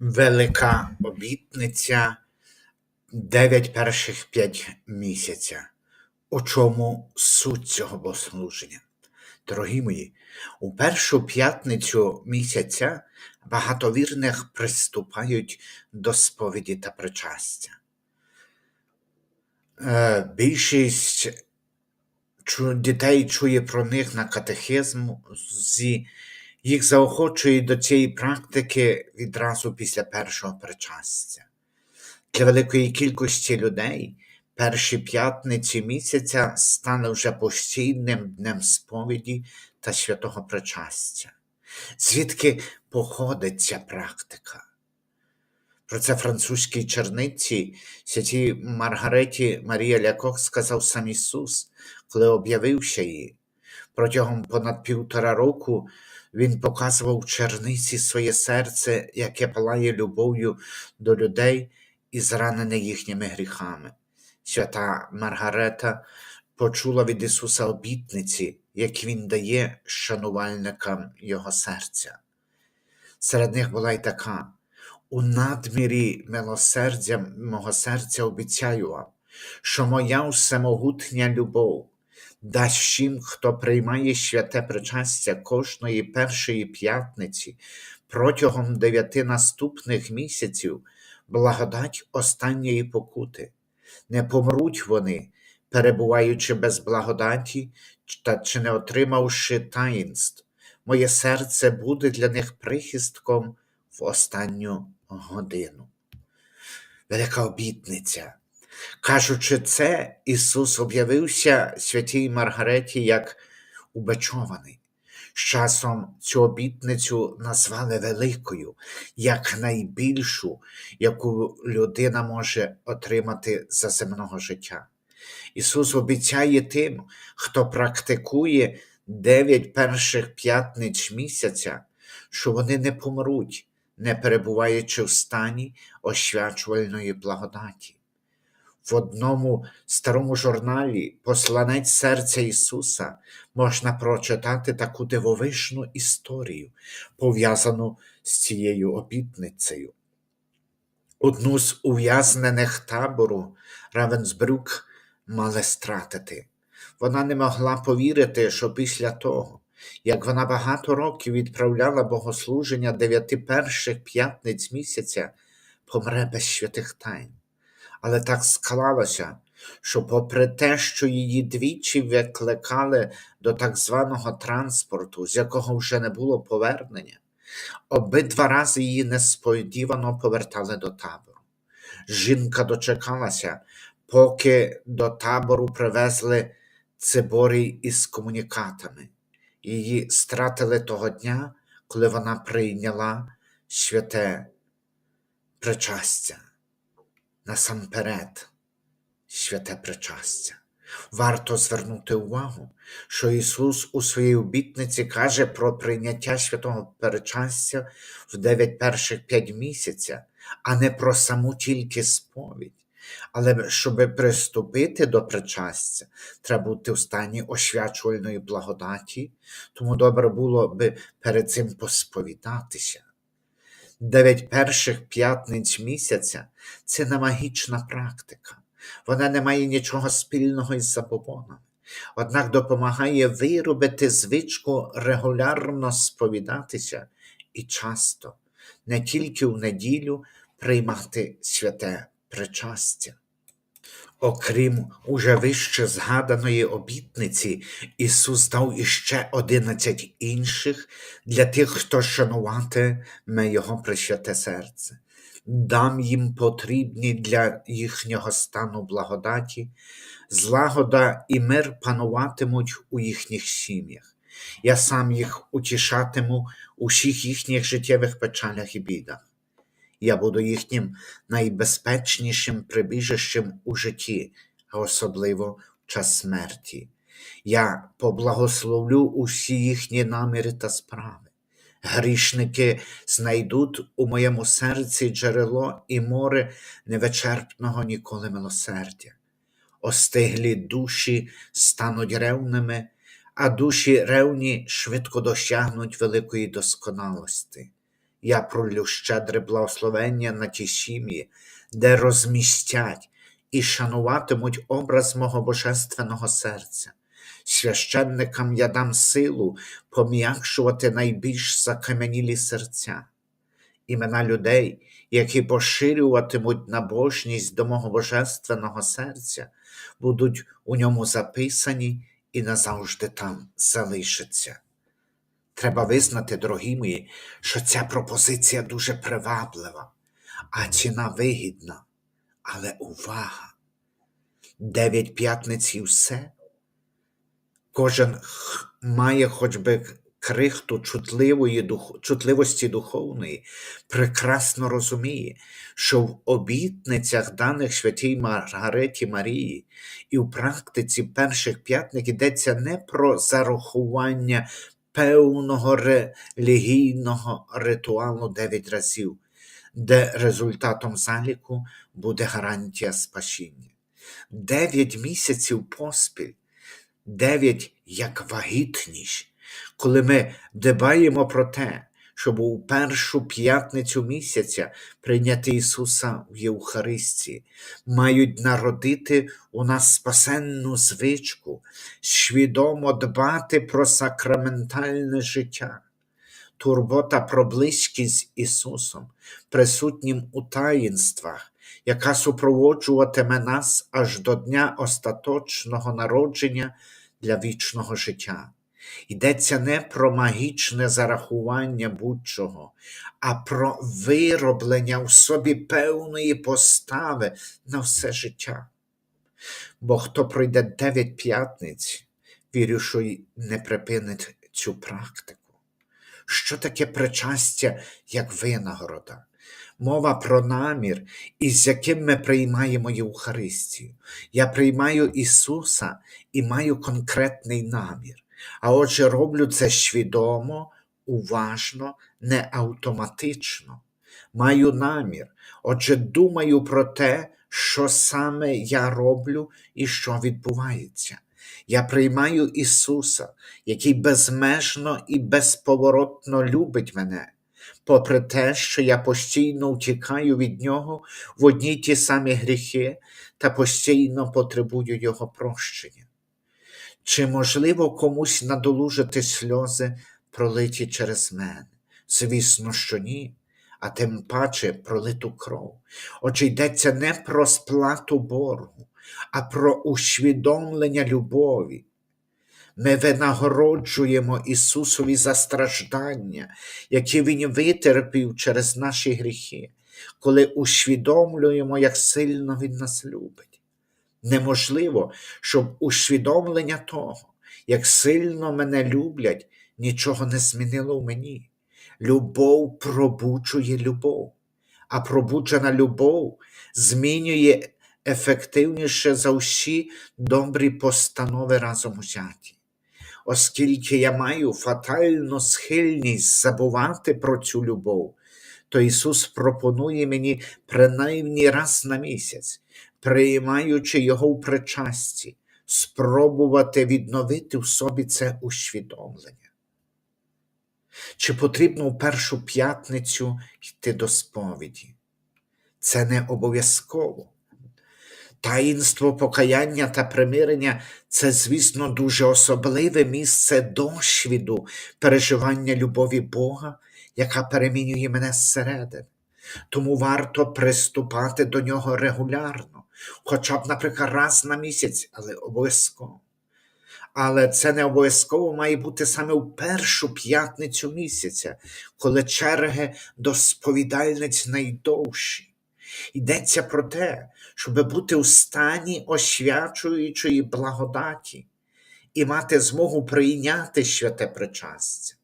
Велика обітниця дев'ять перших п'ять місяця. У чому суть цього богослуження? Дорогі мої, у першу п'ятницю місяця багато вірних приступають до сповіді та причастя. Е, Більшість дітей чує про них на катехизмі, їх заохочують до цієї практики відразу після першого причастя. Для великої кількості людей перші п'ятниці місяця стали вже постійним днем сповіді та святого причастя. Звідки походить ця практика? Про це французькій черниці святій Маргареті Марія Лякох сказав сам Ісус, коли об'явився їй. Протягом понад півтора року він показував черниці своє серце, яке палає любов'ю до людей і зранене їхніми гріхами. Свята Маргарета почула від Ісуса обітниці, які Він дає шанувальникам Його серця. Серед них була й така: у надмірі милосердя мого серця обіцяю вам, що моя всемогутня любов дасть всім, хто приймає святе причастя кожної першої п'ятниці протягом дев'яти наступних місяців благодать останньої покути. Не помруть вони, перебуваючи без благодаті та чи не отримавши таїнств. Моє серце буде для них прихистком в останню годину. Велика обітниця. Кажучи це, Ісус об'явився святій Маргареті як убечований. З часом цю обітницю назвали великою, як найбільшу, яку людина може отримати за земного життя. Ісус обіцяє тим, хто практикує дев'ять перших п'ятниць місяця, що вони не помруть, не перебуваючи в стані освячувальної благодаті. В одному старому журналі Посланець серця Ісуса можна прочитати таку дивовижну історію, пов'язану з цією обітницею. Одну з ув'язнених табору Равенсбрюк мали стратити. Вона не могла повірити, що після того, як вона багато років відправляла богослуження дев'яти перших п'ятниць місяця, помре без святих тайн. Але так склалося, що, попри те, що її двічі викликали до так званого транспорту, з якого вже не було повернення, обидва рази її несподівано повертали до табору. Жінка дочекалася, поки до табору привезли циборій із комунікатами. Її стратили того дня, коли вона прийняла святе причастя. Насамперед, святе причастя. Варто звернути увагу, що Ісус у своїй обітниці каже про прийняття святого причастя в дев'ять перших п'ять місяця, а не про саму тільки сповідь. Але щоб приступити до причастя, треба бути в стані освячувальної благодаті, тому добре було би перед цим посповідатися. Дев'ять перших п'ятниць місяця це не магічна практика. Вона не має нічого спільного із забобонами, однак допомагає виробити звичку регулярно сповідатися і часто, не тільки в неділю, приймати святе причастя. Окрім уже вище згаданої обітниці, Ісус дав іще одинадцять інших для тих, хто шануватиме Його пресвяте серце. Дам їм потрібні для їхнього стану благодаті, злагода і мир пануватимуть у їхніх сім'ях. Я сам їх утішатиму у всіх їхніх життєвих печалях і бідах. Я буду їхнім найбезпечнішим прибіжищем у житті, а особливо в час смерті. Я поблагословлю усі їхні наміри та справи. Грішники знайдуть у моєму серці джерело і море невичерпного ніколи милосердя. Остиглі душі стануть ревними, а душі ревні швидко досягнуть великої досконалості. Я пролю щедре благословення на ті сім'ї, де розмістять і шануватимуть образ мого божественного серця. Священникам я дам силу пом'якшувати найбільш закам'янілі серця. Імена людей, які поширюватимуть набожність до мого божественного серця, будуть у ньому записані і назавжди там залишаться. Треба визнати, дорогі мої, що ця пропозиція дуже приваблива, а ціна вигідна. Але увага! Дев'ять п'ятниць і все. Кожен має хоч би крихту чутливої дух... чутливості духовної, прекрасно розуміє, що в обітницях даних святій Маргареті Марії і в практиці перших п'ятник йдеться не про зарахування певного релігійного ритуалу дев'ять разів, де результатом заліку буде гарантія спасіння. Дев'ять місяців поспіль, дев'ять як вагітність, коли ми дбаємо про те, щоб у першу п'ятницю місяця прийняти Ісуса в Євхаристії, мають народити у нас спасенну звичку, свідомо дбати про сакраментальне життя. Турбота про близькість з Ісусом, присутнім у таїнствах, яка супроводжуватиме нас аж до дня остаточного народження для вічного життя. Йдеться не про магічне зарахування будь-чого, а про вироблення в собі певної постави на все життя. Бо хто пройде дев'ять п'ятниць, вірю, що й не припинить цю практику. Що таке причастя як винагорода? Мова про намір, із яким ми приймаємо Євхаристію. Я приймаю Ісуса і маю конкретний намір. А отже, роблю це свідомо, уважно, не автоматично. Маю намір, отже, думаю про те, що саме я роблю і що відбувається. Я приймаю Ісуса, який безмежно і безповоротно любить мене, попри те, що я постійно втікаю від Нього в одні ті самі гріхи та постійно потребую Його прощення. Чи можливо комусь надолужити сльози, пролиті через мене? Звісно, що ні, а тим паче пролиту кров. Отже, йдеться не про сплату боргу, а про усвідомлення любові. Ми винагороджуємо Ісусові за страждання, які Він витерпів через наші гріхи, коли усвідомлюємо, як сильно Він нас любить. Неможливо, щоб усвідомлення того, як сильно мене люблять, нічого не змінило в мені. Любов пробуджує любов, а пробуджена любов змінює ефективніше за всі добрі постанови разом узяті. Оскільки я маю фатальну схильність забувати про цю любов, то Ісус пропонує мені принаймні раз на місяць, приймаючи Його в причасті, спробувати відновити в собі це усвідомлення. Чи потрібно в першу п'ятницю йти до сповіді? Це не обов'язково. Таїнство покаяння та примирення це, звісно, дуже особливе місце досвіду переживання любові Бога, яка перемінює мене зсередини. Тому варто приступати до нього регулярно, хоча б, наприклад, раз на місяць, але обов'язково. Але це не обов'язково має бути саме в першу п'ятницю місяця, коли черги до сповідальниць найдовші. Йдеться про те, щоб бути у стані освячуючої благодаті і мати змогу прийняти святе причастя.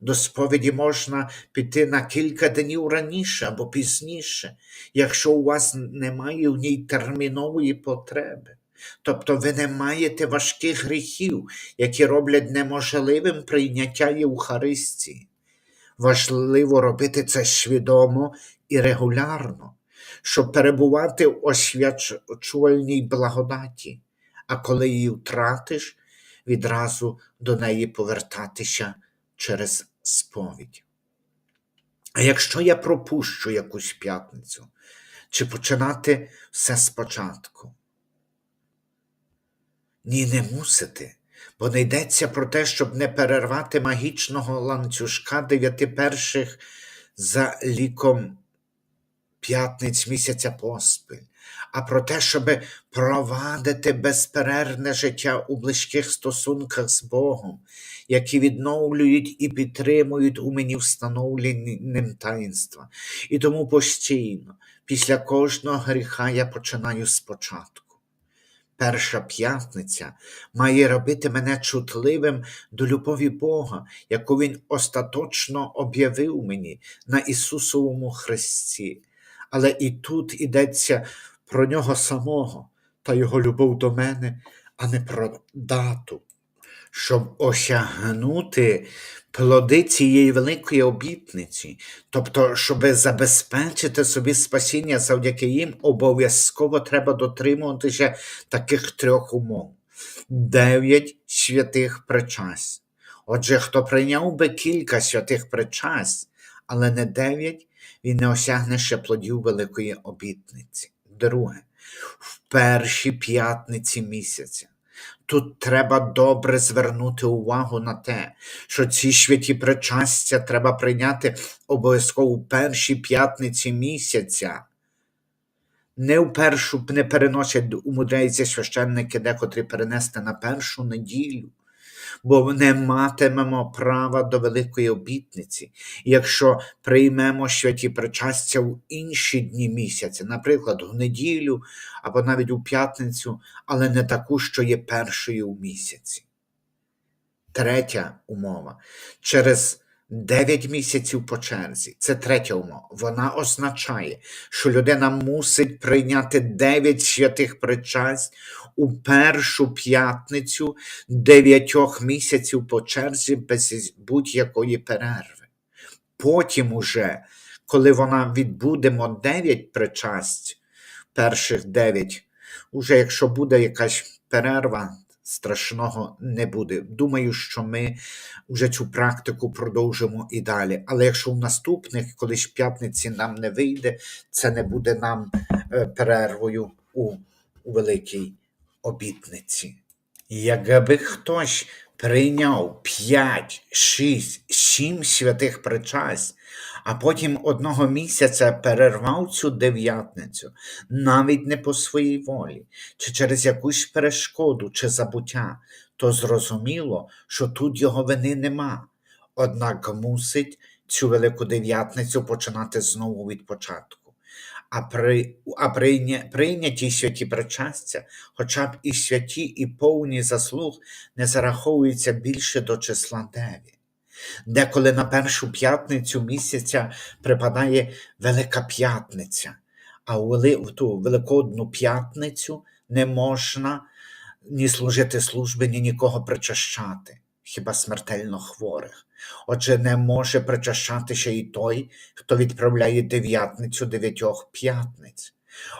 До сповіді можна піти на кілька днів раніше або пізніше, якщо у вас немає в ній термінової потреби. Тобто ви не маєте важких гріхів, які роблять неможливим прийняття Євхаристії. Важливо робити це свідомо і регулярно, щоб перебувати в освячувальній благодаті, а коли її втратиш, відразу до неї повертатися через сповідь. А якщо я пропущу якусь п'ятницю, чи починати все спочатку? Ні, не мусите, бо не йдеться про те, щоб не перервати магічного ланцюжка дев'яти перших за ліком п'ятниць місяця поспіль, а про те, щоб провадити безперервне життя у близьких стосунках з Богом, які відновлюють і підтримують у мені встановлені таїнства. І тому постійно, після кожного гріха я починаю спочатку. Перша п'ятниця має робити мене чутливим до любові Бога, яку Він остаточно об'явив мені на Ісусовому Христі. Але і тут йдеться про нього самого та Його любов до мене, а не про дату. Щоб осягнути плоди цієї великої обітниці, тобто, щоб забезпечити собі спасіння завдяки їм, обов'язково треба дотримуватися таких трьох умов: дев'ять святих причасть. Отже, хто прийняв би кілька святих причасть, але не дев'ять, він не осягне ще плодів великої обітниці. Друге, в першій п'ятниці місяця. Тут треба добре звернути увагу на те, що ці святі причастя треба прийняти обов'язково в першій п'ятниці місяця. Не в першу не переносять, умудряються священники декотрі перенести на першу неділю, бо не матимемо права до великої обітниці, якщо приймемо святі причастя в інші дні місяця, наприклад, в неділю або навіть у п'ятницю, але не таку, що є першою у місяці. Третя умова. Через 9 місяців по черзі. Це третя умова. Вона означає, що людина мусить прийняти 9 святих причасть у першу п'ятницю 9 місяців по черзі без будь-якої перерви. Потім уже, коли вона відбудемо 9 причасть, перших 9, уже якщо буде якась перерва, страшного не буде. Думаю, що ми вже цю практику продовжимо і далі. Але якщо в наступних, колись в п'ятниці нам не вийде, це не буде нам е, перервою у, у великій обітниці. Якби хтось прийняв 5, 6, 7 святих причасть, а потім одного місяця перервав цю дев'ятницю, навіть не по своїй волі, чи через якусь перешкоду, чи забуття, то зрозуміло, що тут його вини нема. Однак мусить цю велику дев'ятницю починати знову від початку. А при, а прийня, прийняті святі причастя, хоча б і святі, і повні заслуг, не зараховуються більше до числа дев'ять. Деколи на першу п'ятницю місяця припадає Велика П'ятниця, а у ту Великодну п'ятницю не можна ні служити служби, ні нікого причащати, хіба смертельно хворих. Отже, не може причащатися і той, хто відправляє дев'ятницю дев'ятьох п'ятниць.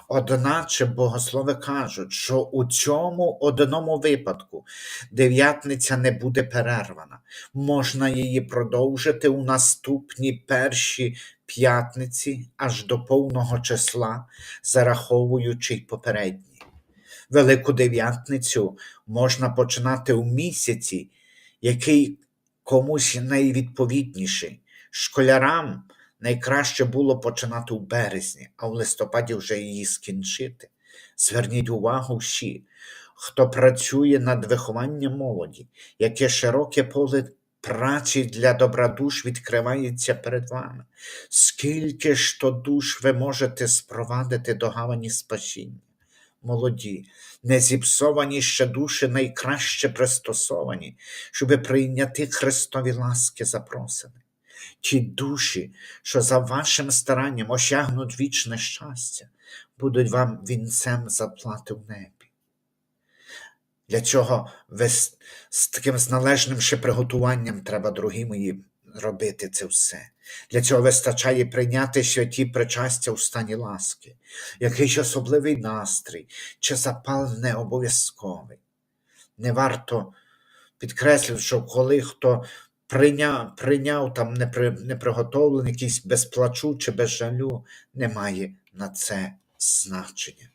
Одначе богослови кажуть, що у цьому одному випадку дев'ятниця не буде перервана. Можна її продовжити у наступні перші п'ятниці аж до повного числа, зараховуючи й попередні. Велику дев'ятницю можна починати у місяці, який комусь найвідповідніший. Школярам найкраще було починати у березні, а в листопаді вже її скінчити. Зверніть увагу всі, хто працює над вихованням молоді, яке широке поле праці для добрадуш відкривається перед вами. Скільки ж то душ ви можете спровадити до гавані спасіння? Молоді, не зіпсовані ще душі найкраще пристосовані, щоби прийняти Христові ласки запросини. Ті душі, що за вашим старанням осягнуть вічне щастя, будуть вам вінцем заплати в небі. Для цього ви з, з таким з належним ще приготуванням треба, дорогі мої, робити це все. Для цього вистачає прийняти святі причастя у стані ласки, якийсь особливий настрій чи запал не обов'язковий. Не варто підкреслювати, що коли хто прийняв, прийняв там непри, неприготовлений, якийсь без плачу чи без жалю, не має на це значення.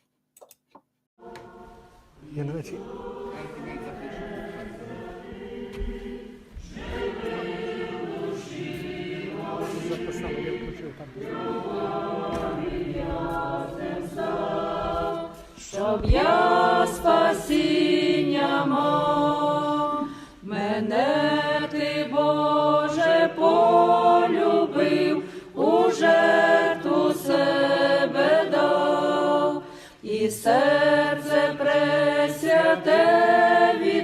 Щоб я пресвяте відкрив,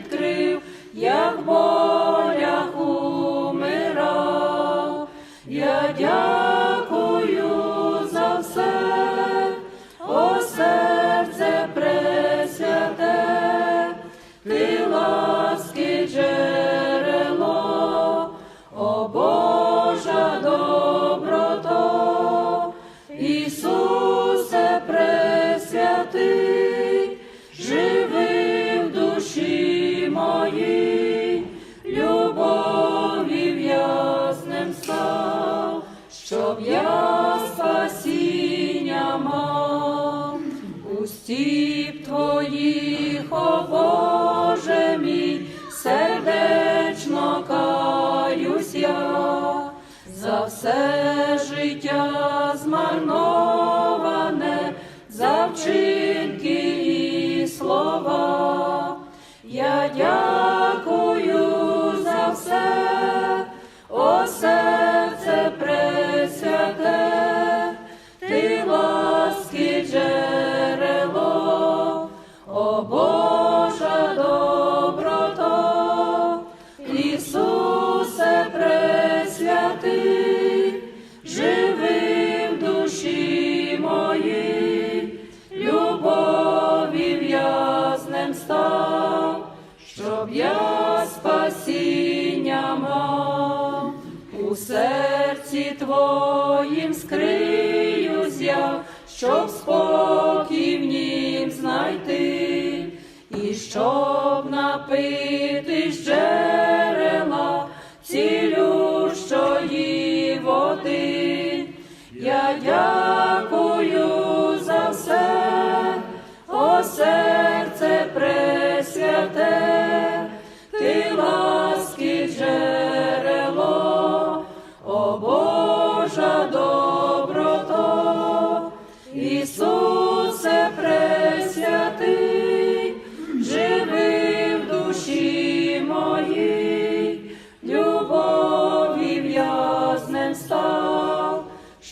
щоб спокій в нім знайти, і щоб напити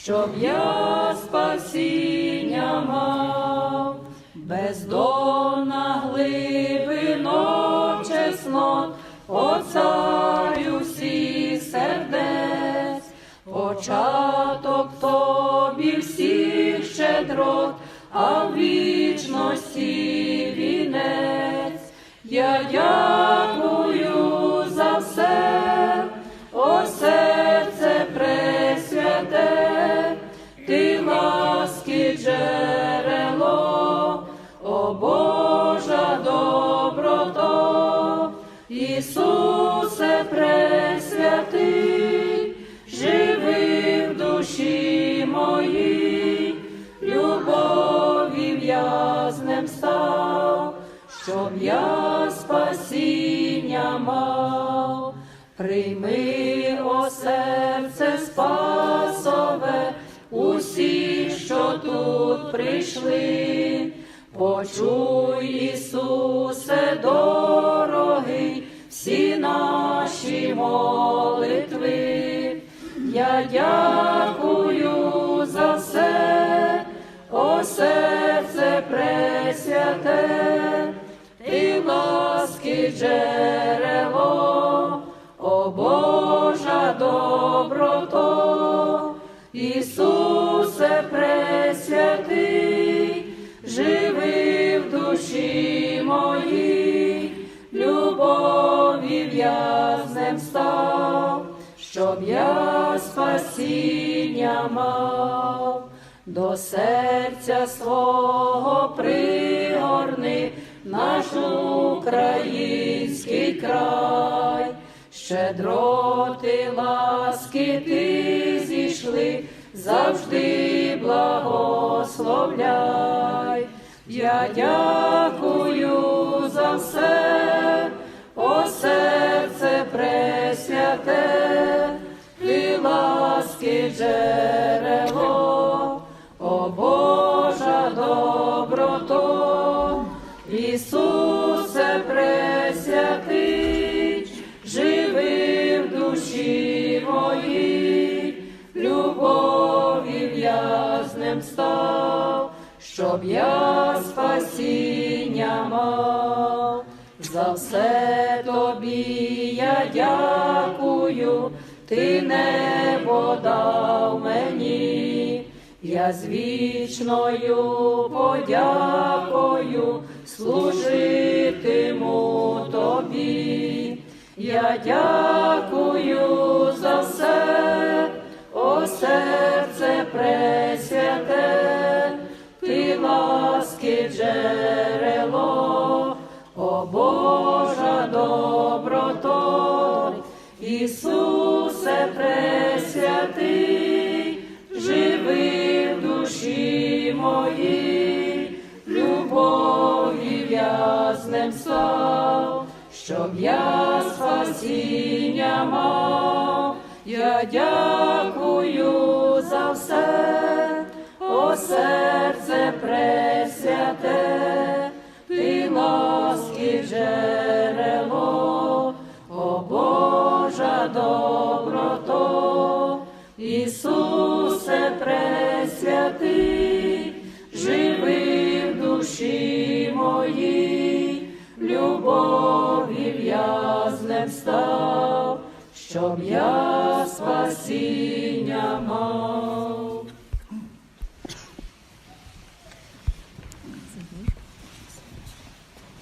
щоб я спасіння мав, бездонна глибино чеснот, царю всіх сердець, початок тобі всіх щедрот, а в вічності вінець. Я дякую Ісусе пресвятий, живи в душі моїй, любові в'язнем став, щоб я спасіння мав. Прийми, о серце спасове, усі, що тут прийшли, почуй, Ісусе, дорогий, всі наші молитви. Я дякую за все, о серце пресвяте, ти ласки джерело, о Божа доброто, Ісусе пресвятий, живи в душі моїй, став, щоб я спасіння мав. До серця свого пригорни наш український край, щедроти ласки ти зійшли, завжди благословляй. Я дякую за все, серце пресвяте, ти ласки джерело, о Божа доброто, Ісусе пресвятий, живи в душі моїй, любові в'язнем став, щоб я спасіння мав. За все тобі я дякую, ти небо дав мені, я з вічною подякою служитиму тобі. Я дякую за все, о серце пресвяте, ти ласки джерело, Божа доброто, Ісусе пресвятий, живи в душі моїй, любові в'язнем став, щоб я спасіння мав, я дякую за все, о серце пресвяте, мої, любові в'язнем став, щоб я спасіння мав.